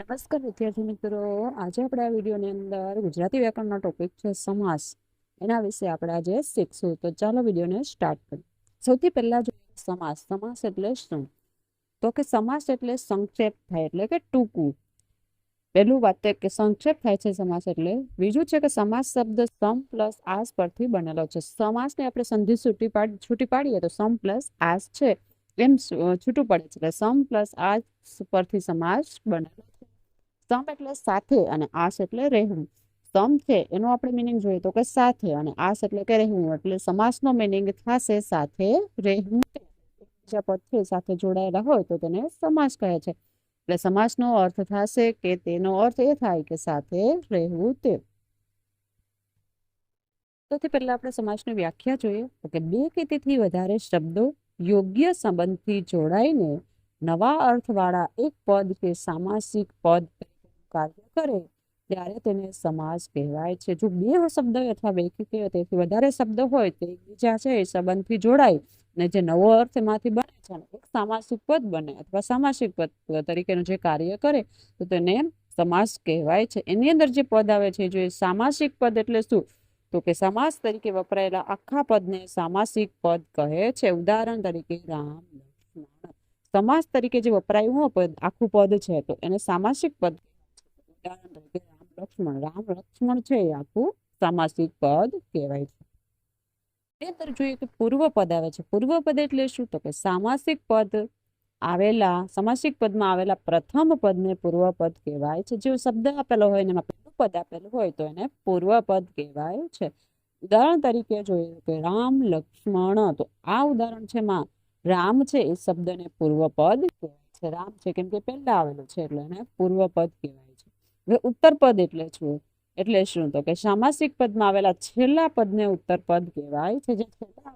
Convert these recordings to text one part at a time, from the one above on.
નમસ્કાર વિદ્યાર્થી મિત્રો. આજે આપણે આ વિડીયોની અંદર ગુજરાતી વ્યાકરણનો ટોપિક છે સમાસ. એના વિશે આપણે આજે શીખશું. તો ચાલો વિડીયોને સ્ટાર્ટ કરીએ. સૌથી પહેલા જોઈએ સમાસ. સમાસ એટલે શું? તો કે સમાસ એટલે સંક્ષેપ થાય, એટલે કે ટૂંકું. પહેલું વાત કે સંક્ષેપ થાય છે સમાસ એટલે. બીજું છે કે સમાસ શબ્દ સમ પ્લસ આસ પરથી બનેલો છે. સમાસને આપણે સંધિ છૂટી પાડ, છૂટી પાડીએ તો સમ પ્લસ આસ છે. એમ છૂટું પડે છે. એટલે સમ પ્લસ આસ પરથી સમાસ બનેલો સમ એટલે સાથે અને આસ એટલે રહેવું. સમ છે એનો આપણે મિનિંગ જોઈએ તો કે સાથે અને આસ એટલે કે રહેવું એટલે સમાસનો મિનિંગ થશે સાથે રહેવું. બીજા પદ છે સાથે જોડાયેલા હોય તો તેને સમાસ કહે છે. એટલે સમાસનો અર્થ થશે કે તેનો અર્થ એ થાય કે સાથે રહેવું તે. સૌથી પહેલા આપણે સમાસની વ્યાખ્યા જોઈએ તો કે બે કે તેથી વધારે શબ્દો યોગ્ય સંબંધથી જોડાઈને નવા અર્થવાળા એક પદ કે સામાસિક પદ કાર્ય કરે, ત્યારે તેને સમાસ કહેવાય છે. જો બે શબ્દ અથવા બે કે તેથી વધારે શબ્દ હોય, તે એકબીજા છે એ સંબંધથી જોડાય અને જે નવો અર્થ બને છે એક સામાસિક પદ બને અથવા સામાસિક પદ તરીકેનું જે કાર્ય કરે, તો તેને સમાસ કહેવાય છે. એની અંદર જે પદ આવે છે, જો સામાસિક પદ એટલે શું? તો કે સમાસ તરીકે વપરાયેલા આખા પદને સામાસિક પદ કહે છે. ઉદાહરણ તરીકે રામ, લક્ષ્મણ. સમાસ તરીકે જે વપરાયું પદ, આખું પદ છે, તો એને સામાસિક પદ ઉદાહરણ તરીકે રામ લક્ષ્મણ રામ લક્ષ્મણ છે એ આખું સામાસિક પદ કહેવાય છે. તે જોઈએ કે પૂર્વ પદ આવે છે પૂર્વ પદ એટલે શું તો કે સામાસિક પદ આવેલા સામાસિક પદમાં આવેલા પ્રથમ પદને પૂર્વ પદ કહેવાય છે. જે શબ્દ આપેલો હોય એમાં પહેલું પદ આપેલું હોય તો એને પૂર્વ પદ કહેવાય છે. ઉદાહરણ તરીકે જોઈએ કે રામ લક્ષ્મણ તો આ ઉદાહરણ છે માં રામ છે એ શબ્દને પૂર્વ પદ કહેવાય છે. રામ છે કેમ કે પહેલા આવેલું છે એટલે એને પૂર્વ પદ કહેવાય હવે ઉત્તર પદ એટલે શું? એટલે શું તો કે સામાસિક પદમાં આવેલા છેલ્લા પદને ઉત્તર પદ કહેવાય છે, જે છેલ્લા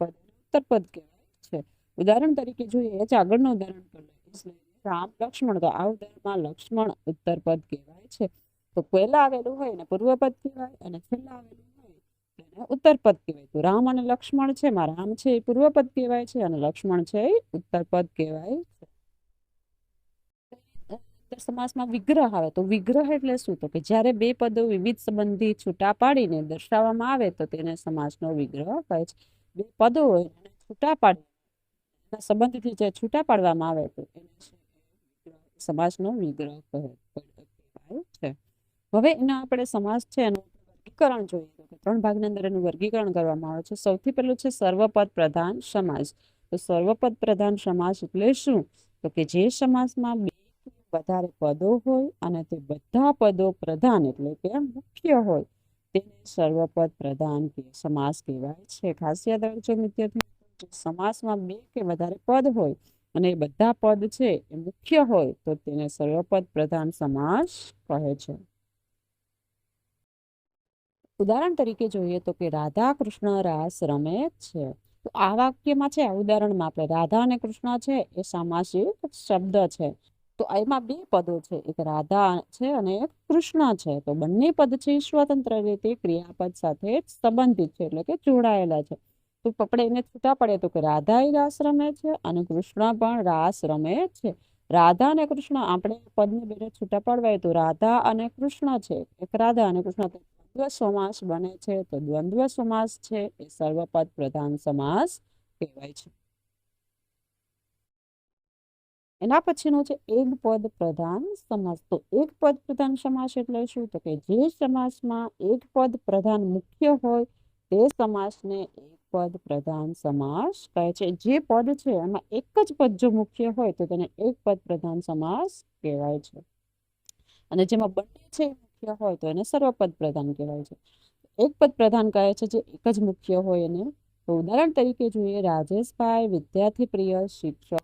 પદ ઉત્તર પદ કહેવાય છે. ઉદાહરણ તરીકે જોઈએ જ આગળનું ઉદાહરણ રામ લક્ષ્મણ તો આ ઉદાહરણમાં લક્ષ્મણ ઉત્તર પદ કહેવાય છે. તો પહેલા આવેલું હોય ને પૂર્વ પદ કહેવાય, અને છેલ્લા આવેલું હોય એને ઉત્તર પદ કહેવાય. તો રામ અને લક્ષ્મણ છે માં રામ છે એ પૂર્વ પદ કહેવાય છે, અને લક્ષ્મણ છે એ ઉત્તર પદ કહેવાય છે સમાસમાં વિગ્રહ આવે તો વિગ્રહ એટલે શું? તો કે જ્યારે બે પદો વિવિધ સંબંધી છૂટા પાડીને દર્શાવવામાં આવે તો તેને સમાસનો વિગ્રહ કહે છે. બે પદો હોય છૂટા પાડી સંબંધથી જે છૂટા પાડવામાં આવે તો એને સમાસનો વિગ્રહ કહેવાય છે. હવે એના આપણે સમાસ છે એનું વર્ગીકરણ જોઈએ તો ત્રણ ભાગની અંદર એનું વર્ગીકરણ કરવામાં આવે છે. સૌથી પહેલું છે સર્વપદ પ્રધાન સમાસ તો સર્વપદ પ્રધાન સમાસ એટલે શું? તો કે જે સમાસમાં બે વધારે પદો હોય અને તે બધા પદો પ્રધાન એટલે કે મુખ્ય હોય, તેને સર્વપદ પ્રધાન સમાસ કહેવાય છે. ખાસ રાખજો વિદ્યાર્થી સમાસમાં બે કે વધારે પદ હોય અને એ બધા પદ છે એ મુખ્ય હોય, તો તેને સર્વપદ પ્રધાન સમાસ કહે છે. ઉદાહરણ તરીકે જોઈએ તો કે રાધા કૃષ્ણ રાસ રમે છે. તો આ વાક્યમાં છે, આ ઉદાહરણમાં આપણે રાધા અને કૃષ્ણ છે, એ સામાસિક શબ્દ છે. તો એમાં બે પદો છે. એક રાધા છે અને એક કૃષ્ણ છે. તો બંને પદ છે સ્વતંત્ર રીતે ક્રિયાપદ સાથે સંબંધિત છે એટલે કે જોડાયેલા છે. તો આપણે એને છૂટા પડે તો કે રાધા એ રાસ રમે છે અને કૃષ્ણ પણ રાસ રમે છે. રાધા અને કૃષ્ણ આપણે પદને બેને છૂટા પડવાય તો રાધા અને કૃષ્ણ છે. એક રાધા અને કૃષ્ણ દ્વંદ્વ સમાસ બને છે. તો દ્વંદ્વ સમાસ છે એ સર્વપદ પ્રધાન સમાસ કહેવાય છે. એના પછીનું છે એક પદ પ્રધાન સમાસ. તો એક પદ પ્રધાન સમાસ એટલે શું? તો કે જે સમાસમાં એક પદ પ્રધાન મુખ્ય હોય, તે સમાસને એક પદ પ્રધાન સમાસ કહે છે. જે પદ છે એમાં એક જ પદ જો મુખ્ય હોય, તો તેને એક પદ પ્રધાન સમાસ કહેવાય છે. અને જેમાં બંને છે મુખ્ય હોય, તો એને સર્વપદ પ્રધાન કહેવાય છે. એક પદ પ્રધાન કહે છે જે એક જ મુખ્ય હોય એને. તો ઉદાહરણ તરીકે જોઈએ, રાજેશભાઈ વિદ્યાર્થી પ્રિય શિક્ષક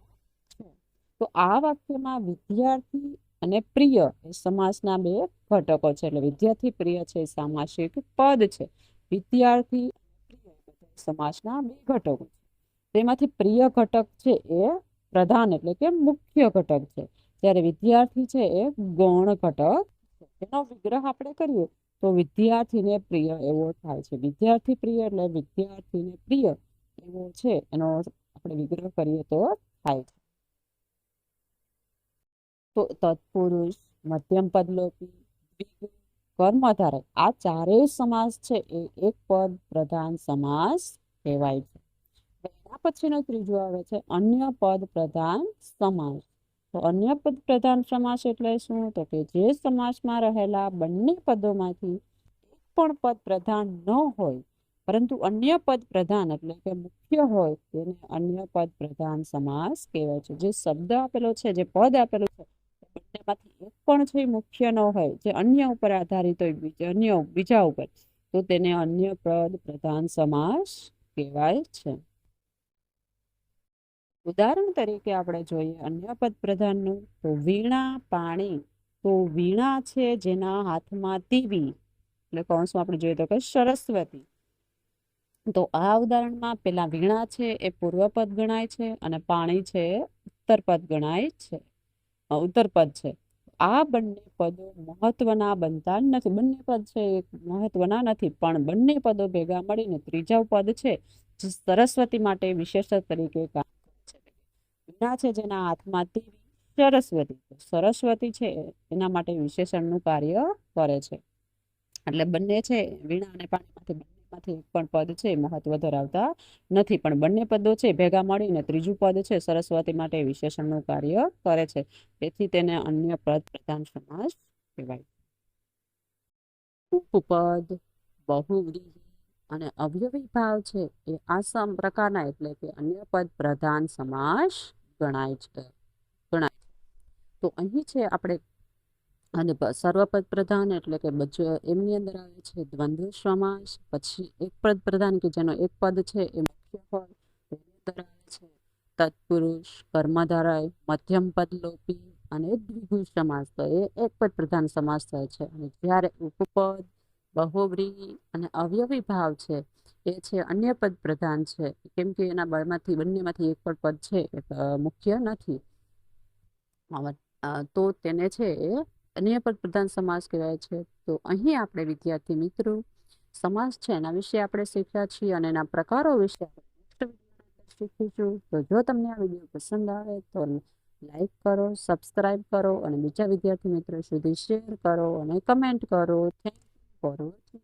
તો આ વાક્યમાં વિદ્યાર્થી અને પ્રિય એ સમાસના બે ઘટકો છે. એટલે વિદ્યાર્થી પ્રિય છે, સામાસિક પદ છે. વિદ્યાર્થી સમાસના બે ઘટકો છે. તેમાંથી પ્રિય ઘટક છે એ પ્રધાન એટલે કે મુખ્ય ઘટક છે. જ્યારે વિદ્યાર્થી છે એ ગૌણ ઘટક એનો વિગ્રહ આપણે કરીએ તો વિદ્યાર્થીને પ્રિય એવો થાય છે. વિદ્યાર્થી પ્રિય એટલે વિદ્યાર્થીને પ્રિય એવો છે. એનો આપણે વિગ્રહ કરીએ તો થાય છે. તત્પુરુષ, મધ્યમ પદલોપી, દ્વિગુ, કર્મધારક આ ચારેય સમાસ છે એ એક પદ પ્રધાન સમાસ કહેવાય છે. એના પછીનો ત્રીજો આવે છે અન્ય પદ પ્રધાન સમાસ. તો અન્ય પદ પ્રધાન સમાસ એટલે શું? તો કે જે સમાસમાં રહેલા બંને પદોમાંથી એક પણ પદ પ્રધાન ન હોય, પરંતુ અન્ય પદ પ્રધાન એટલે કે મુખ્ય હોય, તેને અન્ય પદ પ્રધાન સમાસ કહેવાય છે. જે શબ્દ આપેલો છે, જે પદ આપેલું છે તે એક પણ છે મુખ્ય ન હોય, જે અન્ય ઉપર આધારિત હોય અન્ય બીજા ઉપર. તો તેને અન્ય પદ પ્રધાન સમાસ કહેવાય છે. ઉદાહરણ તરીકે આપણે જોઈએ અન્ય પદ પ્રધાનનું, તો વીણા પાણી. તો વીણા છે જેના હાથમાં તીવી એટલે કૌંસમાં આપણે જોઈએ તો કે સરસ્વતી. તો આ ઉદાહરણમાં પેલા વીણા છે એ પૂર્વપદ ગણાય છે અને પાણી છે ઉત્તરપદ ગણાય છે. ઉત્તરપદ છે. આ બંને પદો મહત્વના બનતા નથી. બંને પદ છે મહત્વના નથી, પણ બંને પદો ભેગા મળીને ત્રીજા પદ છે, જે સરસ્વતી માટે વિશેષ તરીકે કામ વીણા છે. જેના હાથમાં તેવી સરસ્વતી. સરસ્વતી છે એના માટે વિશેષણનું કાર્ય કરે છે. એટલે બંને છે વીણા અને પાણીમાંથી બંનેમાંથી એક પણ પદ છે મહત્વ ધરાવતા નથી. પણ બંને પદો છે, ભેગા મળીને ત્રીજું પદ છે, સરસ્વતી માટે વિશેષણનું કાર્ય કરે છે. તેથી તેને અન્ય પદ પ્રધાન સમાસ કહેવાય. ઉપપદ બહુવ્રીહી અને અવયવી ભાવ છે, એ આ સમ પ્રકારના એટલે કે અન્ય પદ પ્રધાન સમાસ ગણાય છે. ગણાય તો અહીં છે આપણે અને સર્વપદ પ્રધાન એટલે કે બજ- એમની અંદર આવે છે દ્વંદ્વ સમાસ પછી એક પદ પ્રધાન કે જેનો એક પદ છે એ મુખ્ય હોય એની અંદર આવે છે તત્પુરુષ, કર્મધારાય, મધ્યમ પદ લોપી અને દ્વિગુ સમાસ. તો એ એક પદ પ્રધાન સમાસ થાય છે. અને જ્યારે ઉપપદ, બહુવ્રીહી અને અવયવી ભાવ છે, એ છે અન્ય પદ પ્રધાન છે. કેમ કે એના બળમાંથી, બંનેમાંથી એક પણ પદ છે મુખ્ય નથી. તો તેને છે એ અન્ય પદ પ્રધાન સમાસ કહેવાય છે. તો અહીં આપણે વિદ્યાર્થી મિત્રો સમાસ છે એના વિશે આપણે શીખ્યા છીએ અને એના પ્રકારો વિશે શીખીશું. તો જો તમને આ વીડિયો પસંદ આવે તો લાઈક કરો સબસ્ક્રાઈબ કરો અને બીજા વિદ્યાર્થી મિત્રો સુધી શેર કરો અને કમેન્ટ કરો. Thank you for watching